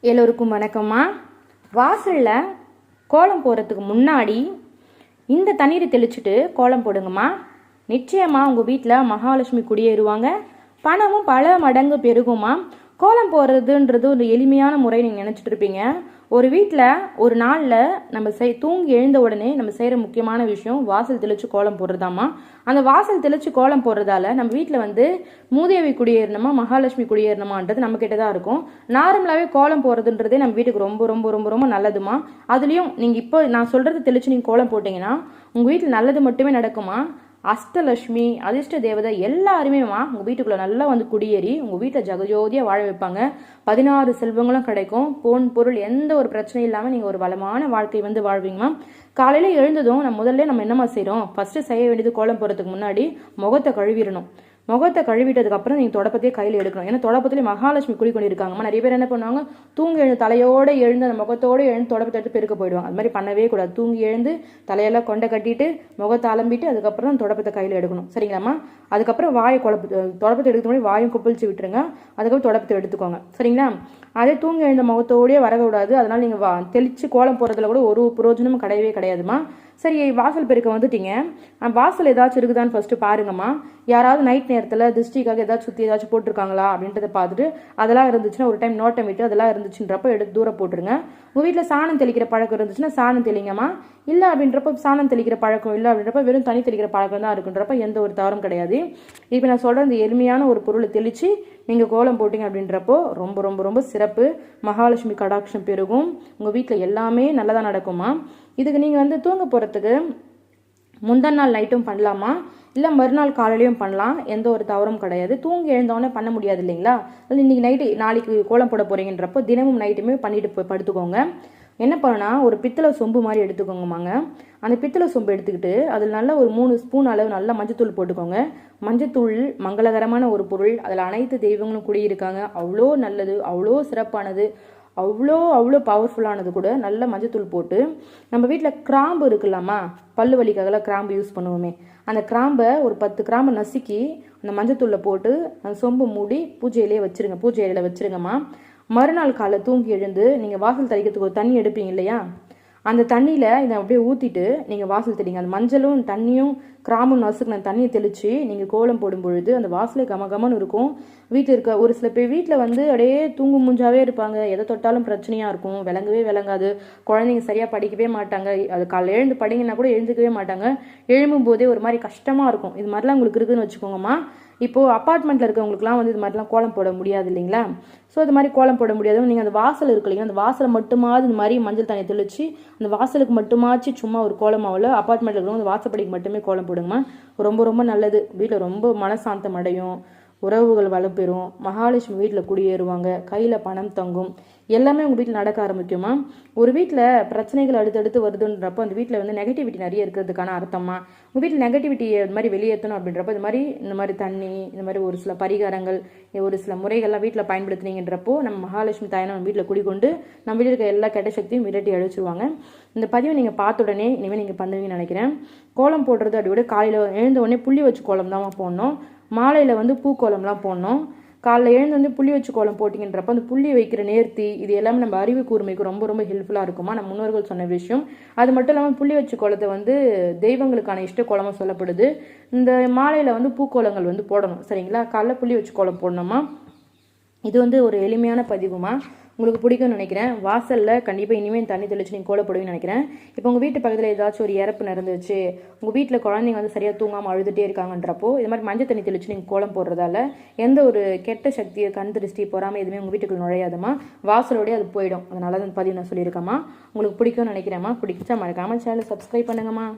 எல்லோருக்கும் வணக்கம்மா. வாசலில் கோலம் போடுறதுக்கு முன்னாடி இந்த தண்ணீரை தெளிச்சுட்டு கோலம் போடுங்கம்மா. நிச்சயமா உங்கள் வீட்டில் மகாலட்சுமி குடியேறுவாங்க. பணமும் பல மடங்கு பெருகுமா கோலம் போடுறதுன்றது ஒரு எளிமையான முறை நீங்கள் நினச்சிட்டு இருப்பீங்க. ஒரு வீட்டில் ஒரு நாளில் நம்ம செய் தூங்கி எழுந்த உடனே நம்ம செய்கிற முக்கியமான விஷயம் வாசல் தெளித்து கோலம் போடுறதாம்மா. அந்த வாசல் தெளித்து கோலம் போடுறதால நம்ம வீட்டில் வந்து மூதேவி குடியேறணுமா மகாலட்சுமி குடியேறணுமான்றது நம்மக்கிட்ட தான் இருக்கும். நார்மலாகவே கோலம் போடுறதுன்றதே நம்ம வீட்டுக்கு ரொம்ப ரொம்ப ரொம்ப ரொம்ப நல்லதுமா அதுலேயும் நீங்கள் இப்போ நான் சொல்கிறது தெளித்து நீங்கள் கோலம் போட்டிங்கன்னா உங்கள் வீட்டில் நல்லது மட்டுமே நடக்குமா? அஷ்டலட்சுமி அதிர்ஷ்ட தேவதை எல்லாருமேமா உங்கள் வீட்டுக்குள்ளே நல்லா வந்து குடியேறி உங்கள் வீட்டில் ஜகஜோதியாக வாழ வைப்பாங்க. பதினாறு செல்வங்களும் கிடைக்கும். போன் பொருள் எந்த ஒரு பிரச்சனையும் இல்லாமல் நீங்கள் ஒரு வளமான வாழ்க்கை வந்து வாழ்வீங்கம்மா காலையில் எழுந்ததும் நம்ம முதல்ல நம்ம என்னம்மா செய்கிறோம் ஃபஸ்ட்டு செய்ய வேண்டியது கோலம் போகிறதுக்கு முன்னாடி முகத்தை கழுவிடணும். முகத்தை கழுவிட்டதுக்கு அப்புறம் நீங்கள் தொடப்பத்தையே கையில் எடுக்கணும். ஏன்னா தொடப்பத்திலே மகாலட்சுமி குடி கொண்டிருக்காங்கம்மா. நிறைய பேர் என்ன பண்ணுவாங்க தூங்கி எழுந்து தலையோடு எழுந்து அந்த முகத்தோடு எழுந்து தொடப்பத்தை எடுத்து பெருக்க போயிடுவாங்க. அது மாதிரி பண்ணவே கூடாது. தூங்கி எழுந்து தலையெல்லாம் கொண்டை கட்டிட்டு முகத்தை அலம்பிட்டு அதுக்கப்புறம் தொடப்பத்தை கையில் எடுக்கணும். சரிங்களாம்மா? அதுக்கப்புறம் வாயை குழப்பு தொடப்பத்தை எடுக்க முன்னாடி வாயும் கொப்பளிச்சு விட்டுருங்க. அதுக்கப்புறம் தொடப்பத்தை எடுத்துக்கோங்க. சரிங்களா? அதே தூங்கி எழுந்த முகத்தோடயே வரக்கூடாது. அதனால் நீங்கள் வா தெளித்து கோலம் போகிறதுல கூட ஒரு பிரயோஜனமும் கிடையவே கிடையாதுமா சரி வாசல் பெருக்க வந்துட்டீங்க. வாசல் ஏதாச்சும் இருக்குதான்னு ஃபஸ்ட்டு பாருங்கம்மா. யாராவது நைட் நேரத்தில் திருஷ்டிக்காக ஏதாச்சும் சுற்றி ஏதாச்சும் போட்டிருக்காங்களா அப்படின்றத பார்த்துட்டு அதெல்லாம் இருந்துச்சுன்னா ஒரு டைம் நோட்டம் விட்டு அதெல்லாம் இருந்துச்சுன்றப்போ எடுத்து தூரம் போட்டுருங்க. உங்கள் வீட்டில் சாணம் தெளிக்கிற பழக்கம் இருந்துச்சுன்னா சாணம் தெளிங்கம்மா. இல்லை அப்படின்றப்ப சாணம் தெளிக்கிற பழக்கம் இல்லை அப்படின்றப்ப வெறும் தனி தெளிக்கிற பழக்கம் தான் இருக்குன்றப்ப எந்த ஒரு தவறும் கிடையாது. இப்போ நான் சொல்கிற இந்த எளிமையான ஒரு பொருளை தெளித்து நீங்கள் கோலம் போட்டிங்க அப்படின்றப்போ ரொம்ப ரொம்ப ரொம்ப சிறப்பு. மகாலட்சுமி கடாட்சம் பெருகும். உங்கள் வீட்டில் எல்லாமே நல்லதாக நடக்குமா இதுக்கு நீங்கள் வந்து தூங்க போகிறதுக்கு முந்தா நாள் நைட்டும் பண்ணலாமா? இல்லை மறுநாள் காலையிலையும் பண்ணலாம். எந்த ஒரு தவறும் கிடையாது. தூங்கி எழுந்தோடனே பண்ண முடியாது இல்லைங்களா? அதில் இன்னைக்கு நைட்டு நாளைக்கு கோலம் போட போகிறீங்கன்றப்போ தினமும் நைட்டுமே பண்ணிட்டு போய் படுத்துக்கோங்க. என்ன பண்ணனா ஒரு பித்தளை சொம்பு மாதிரி எடுத்துக்கோங்கம்மாங்க. அந்த பித்தளை சொம்பு எடுத்துக்கிட்டு அதில் நல்ல ஒரு மூணு ஸ்பூன் அளவு நல்லா மஞ்சத்தூள் போட்டுக்கோங்க. மஞ்சத்தூள் மங்களகரமான ஒரு பொருள். அதில் அனைத்து தெய்வங்களும் குடியிருக்காங்க. அவ்வளோ நல்லது. அவ்வளோ சிறப்பானது. அவ்வளோ அவ்வளோ பவர்ஃபுல்லானது கூட நல்ல மஞ்சத்தூள் போட்டு நம்ம வீட்டில் கிராம்பு இருக்குல்லாமா பல்லு வலிக்காகலாம் கிராம்பு யூஸ் பண்ணுவோமே. அந்த கிராம்பை ஒரு பத்து கிராம்பை நசுக்கி அந்த மஞ்சத்தூளில் போட்டு அந்த சொம்பு மூடி பூஜையிலே வச்சிருங்க. பூஜை இலையில் வச்சிருங்கம்மா. மறுநாள் காலை தூங்கி எழுந்து நீங்கள் வாசல் தெளிக்கிறதுக்கு ஒரு தண்ணி எடுப்பீங்க இல்லையா? அந்த தண்ணியில் இதை அப்படியே ஊற்றிட்டு நீங்கள் வாசல் தெளிங்க. அந்த மஞ்சளும் தண்ணியும் கிராமும் நசுக்கின தண்ணியை தெளித்து நீங்கள் கோலம் போடும் பொழுது அந்த வாசலே கம கமன்னு இருக்கும். வீட்டில் இருக்க ஒரு சில பேர் வீட்டில் வந்து அப்படியே தூங்கு மூஞ்சாவே இருப்பாங்க. எதை தொட்டாலும் பிரச்சனையாக இருக்கும். விளங்கவே விளங்காது. குழந்தைங்க சரியாக படிக்கவே மாட்டாங்க. அது காலையில் எழுந்து படிங்கன்னா கூட எழுந்துக்கவே மாட்டாங்க. எழும்பும் போதே ஒரு மாதிரி கஷ்டமாக இருக்கும். இது மாதிரிலாம் உங்களுக்கு இருக்குதுன்னு வச்சுக்கோங்கம்மா. இப்போது அப்பார்ட்மெண்ட்டில் இருக்கவங்களுக்குலாம் வந்து இது மாதிரிலாம் கோலம் போட முடியாது இல்லைங்களா? ஸோ இது மாதிரி கோலம் போட முடியாது. நீங்கள் அந்த வாசல் இருக்கு இல்லைங்களா? அந்த வாசலை மட்டுமாவது இந்த மாதிரி மஞ்சள் தண்ணி தெளித்து அந்த வாசலுக்கு மட்டுமாச்சு சும்மா ஒரு கோலமாவில் அப்பார்ட்மெண்ட்டில் இருக்கிறவங்க அந்த வாசப்படிக்கு மட்டுமே கோலம் போடுங்கம்மா. ரொம்ப ரொம்ப நல்லது. வீட்டில் ரொம்ப மனசாந்தம் அடையும். உறவுகள் வலுப்பெறும் மகாலட்சுமி வீட்டில் குடியேறுவாங்க. கையில் பணம் தங்கும். எல்லாமே உங்கள் வீட்டில் நடக்க ஆரம்பிக்குமா? ஒரு வீட்டில் பிரச்சனைகள் அடுத்தடுத்து வருதுன்றப்போ அந்த வீட்டில் வந்து நெகட்டிவிட்டி நிறைய இருக்கிறதுக்கான அர்த்தமா? உங்கள் வீட்டில் நெகட்டிவிட்டியை இது மாதிரி வெளியேற்றணும் அப்படின்றப்போ இது மாதிரி இந்த மாதிரி தண்ணி இந்த மாதிரி ஒரு சில பரிகாரங்கள் ஒரு சில முறைகள்லாம் வீட்டில் பயன்படுத்துனீங்கன்றப்போ நம்ம மகாலட்சுமி தாயை நம்ம வீட்டில் குடிக்கொண்டு நம்ம வீட்டில் இருக்க எல்லா கெட்ட சக்தியும் விரட்டி அழிச்சிருவாங்க. இந்த பதிவை நீங்கள் பார்த்த உடனே இனிமேல் நீங்கள் பண்ணுவீங்கன்னு நினைக்கிறேன். கோலம் போடுறது அப்படி விட காலையில் எழுந்த உடனே புள்ளி வச்சு கோலம் தான் போடணும். மாலையில் வந்து பூக்கோலம்லாம் போடணும். காலைல எழுந்து வந்து புள்ளி வச்சு கோலம் போட்டிங்கன்றப்ப அந்த புள்ளி வைக்கிற நேர்த்தி இது எல்லாமே நம்ம அறிவு கூர்மைக்கு ரொம்ப ரொம்ப ஹெல்ப்ஃபுல்லாக இருக்குமா? நம்ம முன்னோர்கள் சொன்ன விஷயம். அது மட்டும் இல்லாமல் புள்ளி வச்சு கோலத்தை வந்து தெய்வங்களுக்கான இஷ்ட கோலமாக சொல்லப்படுது. இந்த மாலையில் வந்து பூக்கோலங்கள் வந்து போடணும். சரிங்களா? காலைல புள்ளி வச்சு கோலம் போடணுமா? இது வந்து ஒரு எளிமையான பதிவுமா? உங்களுக்கு பிடிக்கும்னு நினைக்கிறேன். வாசலில் கண்டிப்பாக இனிமேல் தண்ணி தெளிச்சு நீங்கள் கோலப்படுவீங்கன்னு நினைக்கிறேன். இப்போ உங்கள் வீட்டு பக்கத்தில் ஏதாச்சும் ஒரு இறப்பு நடந்துச்சு உங்கள் வீட்டில் குழந்தைங்க வந்து சரியாக தூங்காமல் அழுதுகிட்டே இருக்காங்கன்றப்போ இது மாதிரி மஞ்சள் தண்ணி தெளிச்சு நீங்கள் கோலம் போடுறதால எந்த ஒரு கெட்ட சக்தியை கண் திருஷ்டி போகாமல் எதுவுமே உங்கள் வீட்டுக்குள்ள நுழையாதம்மா வாசலோடய அது போயிடும். அதனால தான் பதிவு நான் சொல்லியிருக்கேம்மா. உங்களுக்கு பிடிக்கும்னு நினைக்கிறேம்மா. பிடிச்சா மறக்காமல் சேனல் சப்ஸ்கிரைப் பண்ணுங்கம்மா.